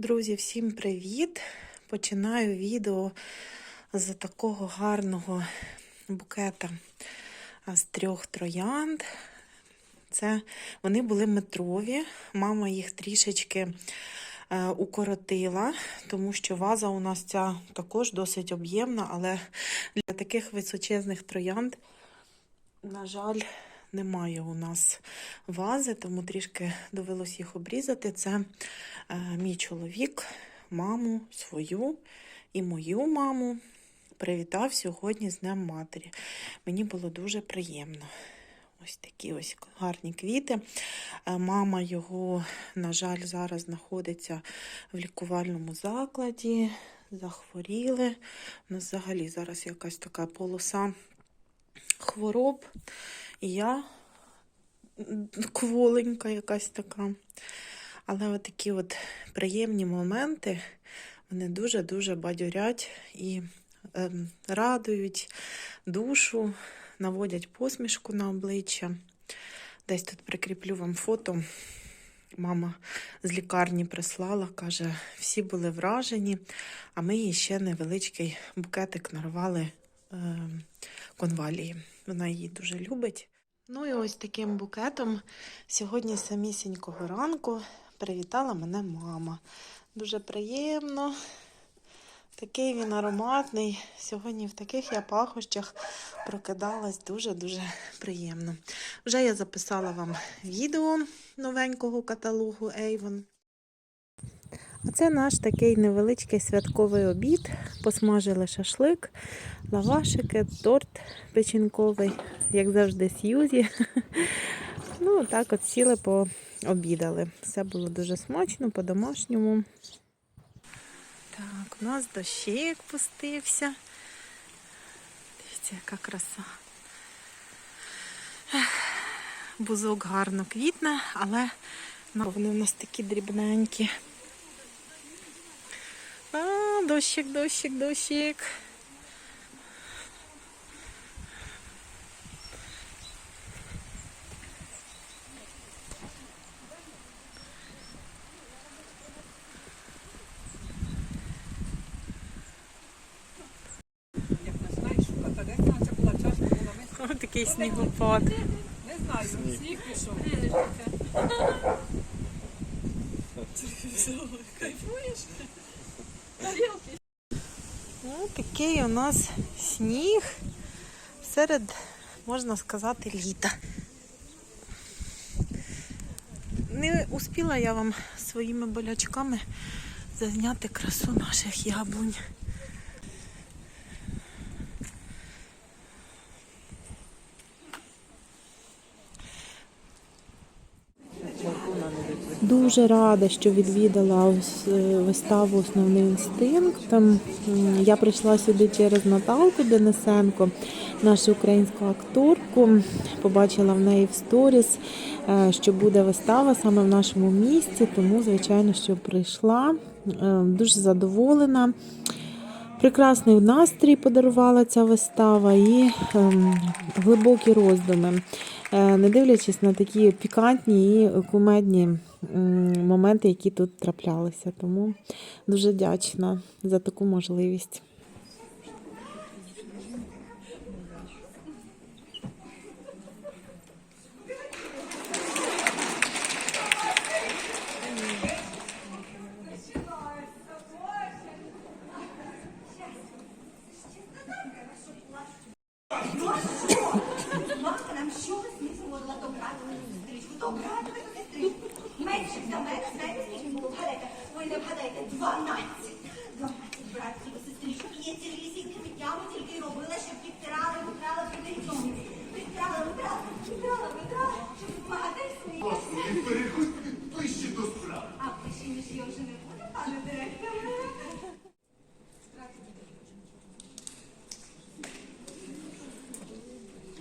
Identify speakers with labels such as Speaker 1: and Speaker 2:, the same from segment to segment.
Speaker 1: Друзі, всім привіт! Починаю відео з такого гарного букета з трьох троянд. Це вони були метрові. Мама їх трішечки е, укоротила, тому що ваза у нас ця також досить об'ємна, але для таких височезних троянд, на жаль, немає у нас вази, тому трішки довелось їх обрізати. Це е, мій чоловік, маму свою і мою маму привітав сьогодні з Днем Матері. Мені було дуже приємно. Ось такі ось гарні квіти. Е, Мама його, на жаль, зараз знаходиться в лікувальному закладі. Захворіли. У нас взагалі зараз якась така полоса хвороб. І я кволенька якась така. Але от такі от приємні моменти, вони дуже-дуже бадьорять і ем, радують душу, наводять посмішку на обличчя. Десь тут прикріплю вам фото. Мама з лікарні прислала, каже, всі були вражені, а ми їй ще невеличкий букетик нарвали е, конвалії. Вона її дуже любить. Ну і ось таким букетом сьогодні самісінького ранку привітала мене мама. Дуже приємно. Такий він ароматний. Сьогодні в таких я пахощах прокидалась дуже-дуже приємно. Вже я записала вам відео новенького каталогу Avon. А це наш такий невеличкий святковий обід. Посмажили шашлик, лавашики, торт печінковий, як завжди, Сьюзі. Ну, так от сіли пообідали. Все було дуже смачно, по-домашньому. Так, у нас дощик пустився. Дивіться, яка краса. Бузок гарно квітне, але вони в нас такі дрібненькі. Дощик, дощик, дощик. Ось такий снігопад.
Speaker 2: Не знаю, сніг пішов. Кайфуєш?
Speaker 1: Ну, такий у нас сніг серед, можна сказати, літа. Не успіла я вам своїми болячками зазняти красу наших яблунь. Дуже рада, що відвідала е, виставу Основний інстинкт. Я прийшла сюди через Наталку Денисенко, нашу українську акторку. Побачила в неї в сторіс, е, що буде вистава саме в нашому місті, тому, звичайно, що прийшла. Е, Дуже задоволена. Прекрасний настрій подарувала ця вистава і ем, глибокі роздуми. Не дивлячись на такі пікантні і кумедні моменти, які тут траплялися. Тому дуже вдячна за таку можливість.
Speaker 3: Мамка нам що висміхнула добрати сестричку, добрати сестричку. Менших за мене, знаєте, скільки було вгадайте? Ви не вгадайте, 12. 12 братів і сестричок. Я цілісінькими днями тільки й робила, щоб підтирали, витрали туди й тому. Підтирала, витрала, підтирала, витрала, щоб допомагати сміятися.
Speaker 4: Переходь ближче до справи.
Speaker 3: А ближче, ніж я вже не буду, пане директор.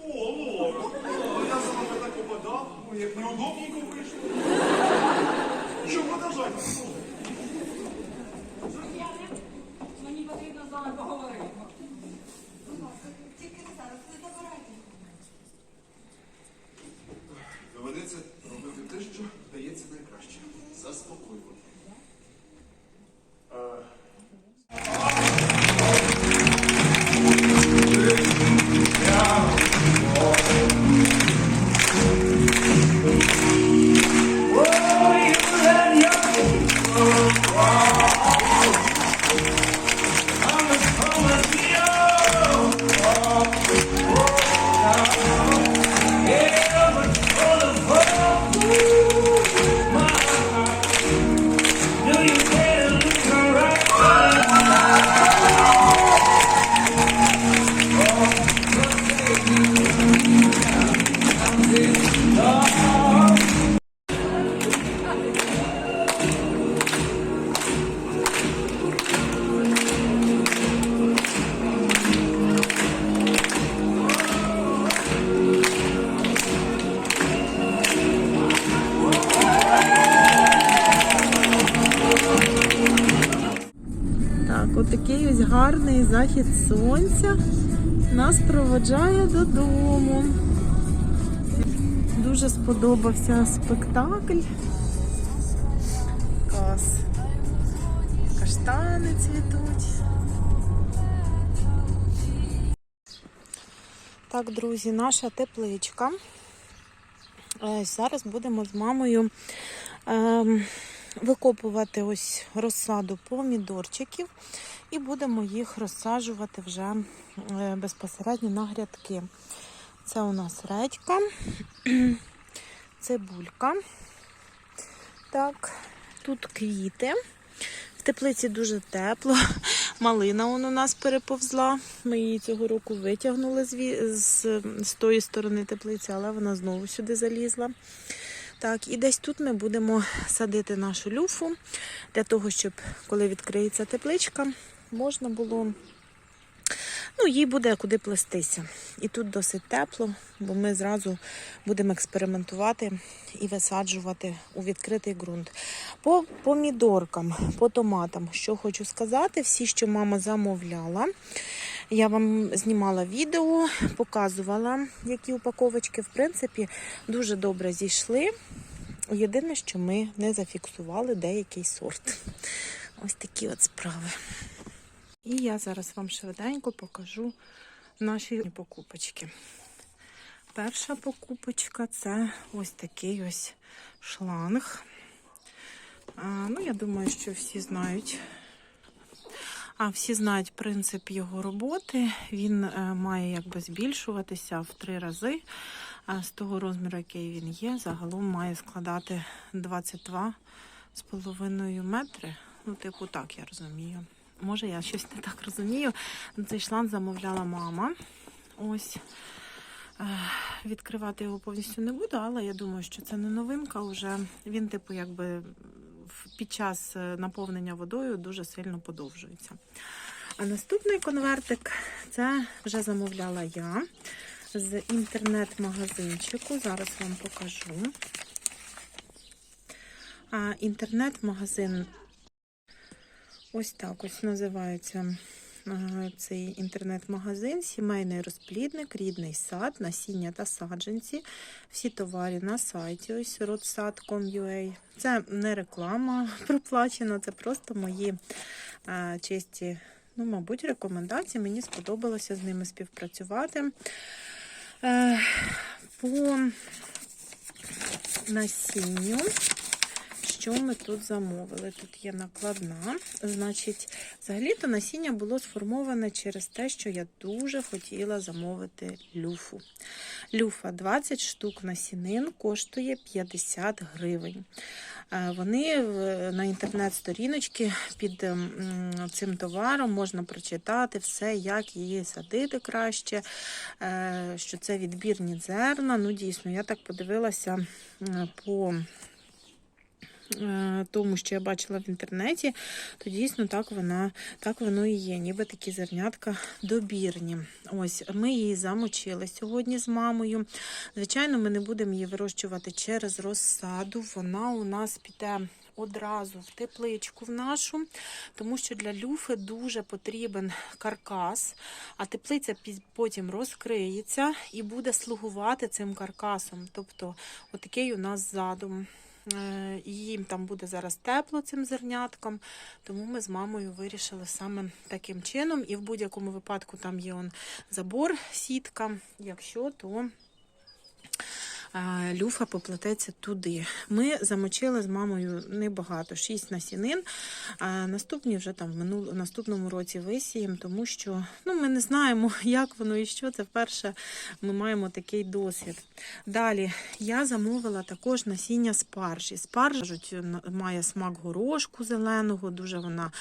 Speaker 4: О, о, о, я за вами так попадав, ой, як неудобненько вийшло.
Speaker 1: Захід сонця нас проводжає додому. Дуже сподобався спектакль. Клас. Каштани цвітуть. Так, друзі, наша тепличка. Е, Зараз будемо з мамою ем, викопувати ось розсаду помідорчиків і будемо їх розсаджувати вже е, безпосередньо на грядки. Це у нас редька, цибулька. Так, тут квіти. В теплиці дуже тепло. Малина он у нас переповзла. Ми її цього року витягнули з, з, з тої сторони теплиці, але вона знову сюди залізла. Так, і десь тут ми будемо садити нашу люфу для того, щоб коли відкриється тепличка, можна було. Ну, їй буде куди плестися. І тут досить тепло, бо ми зразу будемо експериментувати і висаджувати у відкритий ґрунт. По помідоркам, по томатам, що хочу сказати, всі, що мама замовляла. Я вам знімала відео, показувала, які упаковочки, в принципі, дуже добре зійшли. Єдине, що ми не зафіксували деякий сорт. Ось такі от справи. І я зараз вам швиденько покажу наші покупочки. Перша покупочка це ось такий ось шланг. А, ну, я думаю, що всі знають. А всі знають принцип його роботи. Він е, має якби збільшуватися в три рази. А з того розміру, який він є, загалом має складати 22,5 метри. Ну, типу, так я розумію. Може, я щось не так розумію. Цей шланг замовляла мама. Ось. Е, Відкривати його повністю не буду, але я думаю, що це не новинка. Вже він, типу, якби під час е, наповнення водою дуже сильно подовжується. А наступний конвертик це вже замовляла я з інтернет-магазинчику. Зараз вам покажу. Інтернет-магазин ось так ось називається е, цей інтернет-магазин, сімейний розплідник, рідний сад, насіння та саджанці. Всі товари на сайті ось rodsad.com.ua. Це не реклама проплачена, це просто мої е, чисті, ну, мабуть, рекомендації. Мені сподобалося з ними співпрацювати. Е, По насінню. Що ми тут замовили? Тут є накладна. Значить, взагалі-то насіння було сформоване через те, що я дуже хотіла замовити люфу. Люфа 20 штук насінин коштує 50 гривень. Е, Вони на інтернет-сторіночці під цим товаром можна прочитати все, як її садити краще, е, що це відбірні зерна. Ну, дійсно, я так подивилася е, по тому, що я бачила в інтернеті, то дійсно так вона так воно і є. Ніби такі зернятка добірні. Ось ми її замочили сьогодні з мамою. Звичайно, ми не будемо її вирощувати через розсаду. Вона у нас піде. Одразу в тепличку в нашу, тому що для люфи дуже потрібен каркас, а теплиця потім розкриється і буде слугувати цим каркасом. Тобто, отакий у нас задум. Е, Їм там буде зараз тепло цим зернятком, тому ми з мамою вирішили саме таким чином. І в будь-якому випадку там є он забор, сітка. Якщо, то люфа поплететься туди. Ми замочили з мамою небагато, 6 насінин. Наступні вже там в минул... наступному році висіємо, тому що ну, ми не знаємо, як воно і що. Це вперше ми маємо такий досвід. Далі я замовила також насіння спаржі. Спаржа кажуть, має смак горошку зеленого, дуже вона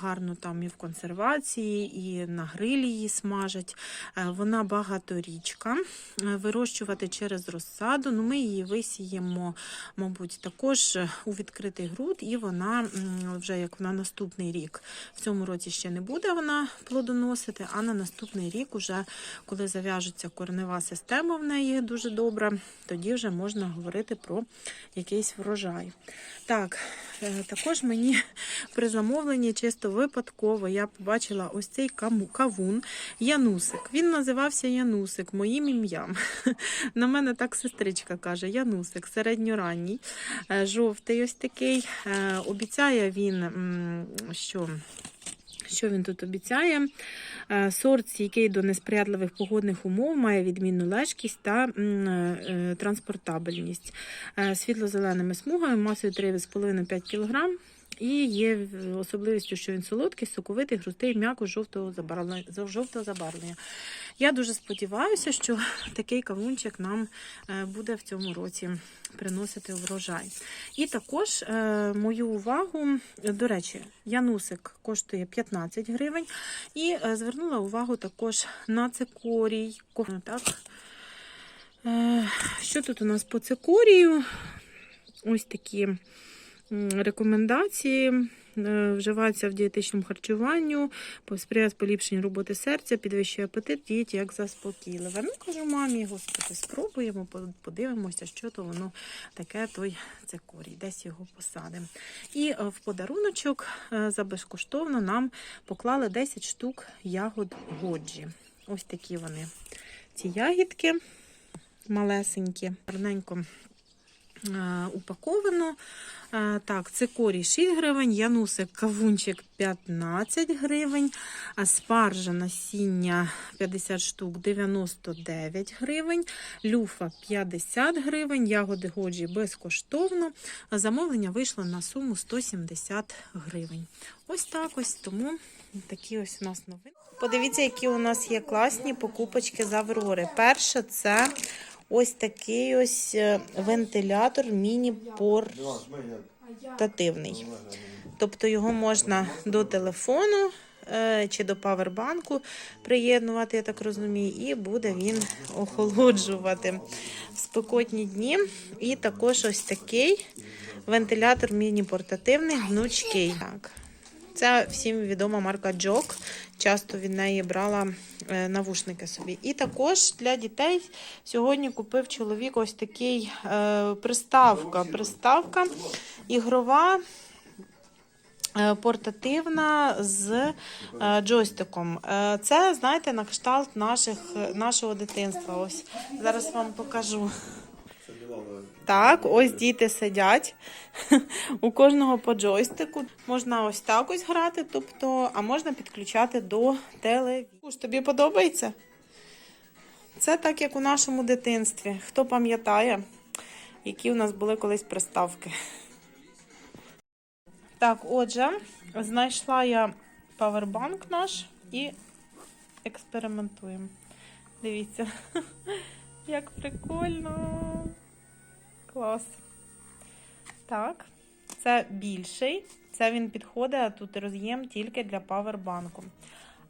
Speaker 1: гарно там і в консервації, і на грилі її смажать. Е, Вона багаторічка. Е, Вирощувати через розсаду. Ну, ми її висіємо, мабуть, також у відкритий ґрунт, і вона вже як на наступний рік. В цьому році ще не буде вона плодоносити, а на наступний рік, уже коли зав'яжеться коренева система в неї дуже добра, тоді вже можна говорити про якийсь врожай. Так, е, також мені при замовленні чисто випадково я побачила ось цей кавун Янусик. Він називався Янусик моїм ім'ям. На мене так сестричка каже: Янусик, середньоранній, е, жовтий ось такий. Е, Обіцяє він, що. Що він тут обіцяє? Е, Сорт стійкий до несприятливих погодних умов, має відмінну лежкість та транспортабельність. Світло-зеленими смугами, масою 3,5-5 кг. І є особливістю, що він солодкий, соковитий, грустий, м'яко жовтого забарвлення. жовтого забарвлення. Я дуже сподіваюся, що такий кавунчик нам е, буде в цьому році приносити врожай. І також е, мою увагу, до речі, янусик коштує 15 гривень. І е, звернула увагу також на цикорій. Так. Що тут у нас по цикорію? Ось такі рекомендації. Е, Вживається в дієтичному харчуванню, посприяє поліпшенню роботи серця, підвищує апетит, діють як заспокійливе. Ну, кажу мамі, господи, спробуємо, подивимося, що то воно таке, той цикорій, десь його посадимо. І е, в подаруночок е, за безкоштовно нам поклали 10 штук ягод годжі. Ось такі вони. Ці ягідки малесенькі, гарненько упаковано. Е, Так, цикорій 6 гривень, янусик кавунчик 15 гривень, а спаржа насіння 50 штук 99 гривень, люфа 50 гривень, ягоди годжі безкоштовно. Замовлення вийшло на суму 170 гривень. Ось так ось, тому такі ось у нас новини. Подивіться, які у нас є класні покупочки з Аврори. Перше це ось такий ось е, вентилятор міні-портативний. Тобто його можна до телефону е, чи до павербанку приєднувати, я так розумію, і буде він охолоджувати в спекотні дні. І також ось такий вентилятор міні-портативний, гнучкий. Так. Це всім відома марка Джок. Часто від неї брала е, навушники собі. І також для дітей сьогодні купив чоловік ось такий е, приставка. Приставка ігрова. е, Портативна з е, джойстиком. Це, знаєте, на кшталт наших, нашого дитинства. Ось зараз вам покажу. Так, ось діти сидять. У кожного по джойстику. Можна ось так ось грати, тобто, а можна підключати до телевізора. Тобі подобається? Це так, як у нашому дитинстві. Хто пам'ятає, які у нас були колись приставки. Так, отже, знайшла я павербанк наш і експериментуємо. Дивіться, як прикольно. Клас. Так, це більший. Це він підходить, тут роз'єм тільки для павербанку.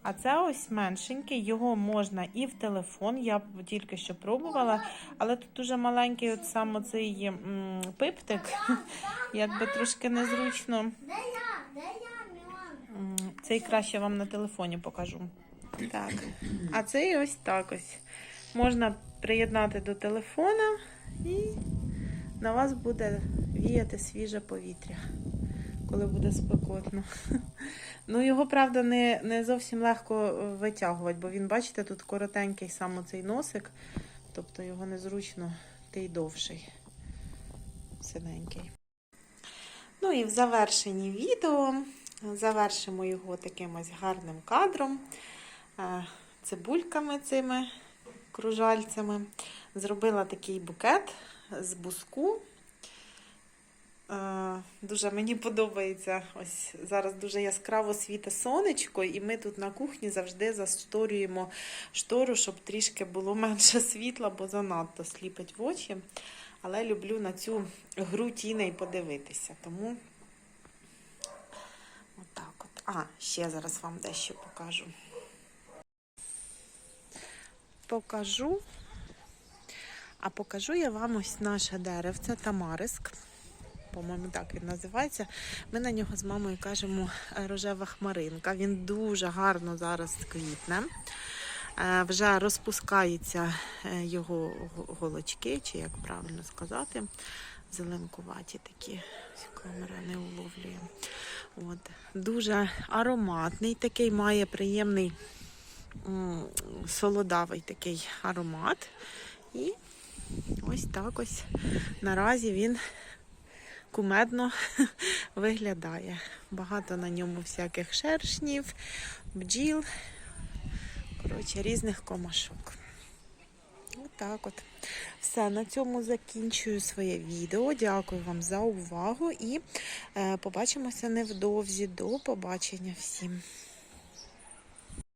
Speaker 1: А це ось меншенький, його можна і в телефон. Я тільки що пробувала, але тут дуже маленький от сам цей м, пиптик, якби трошки незручно. Цей краще вам на телефоні покажу. Так. А цей ось так ось. Можна приєднати до телефона і на вас буде віяти свіже повітря, коли буде спекотно. Ну, його, правда, не, не зовсім легко е, витягувати, бо він, бачите, тут коротенький саме цей носик, тобто його незручно, ти й довший. Синенький. Ну і в завершенні відео завершимо його таким ось гарним кадром, е, цибульками цими кружальцями. Зробила такий букет з буску. Е, Дуже мені подобається. Ось зараз дуже яскраво світе сонечко, і ми тут на кухні завжди засторюємо штору, щоб трішки було менше світла, бо занадто сліпить в очі. Але люблю на цю гру тіней подивитися. Тому отак от. А, ще зараз вам дещо покажу. Покажу. А покажу я вам ось наше деревце Тамариск. По-моєму, так він називається. Ми на нього з мамою кажемо е, рожева хмаринка. Він дуже гарно зараз квітне. Е, Вже розпускаються е, його голочки, чи як правильно сказати, зеленкуваті такі. Камера не уловлює. От. Дуже ароматний, такий має приємний солодавий такий аромат. І ось так ось наразі він кумедно виглядає. Багато на ньому всяких шершнів, бджіл, коротше, різних комашок. Отак от. Все, на цьому закінчую своє відео. Дякую вам за увагу і е, побачимося невдовзі. До побачення всім.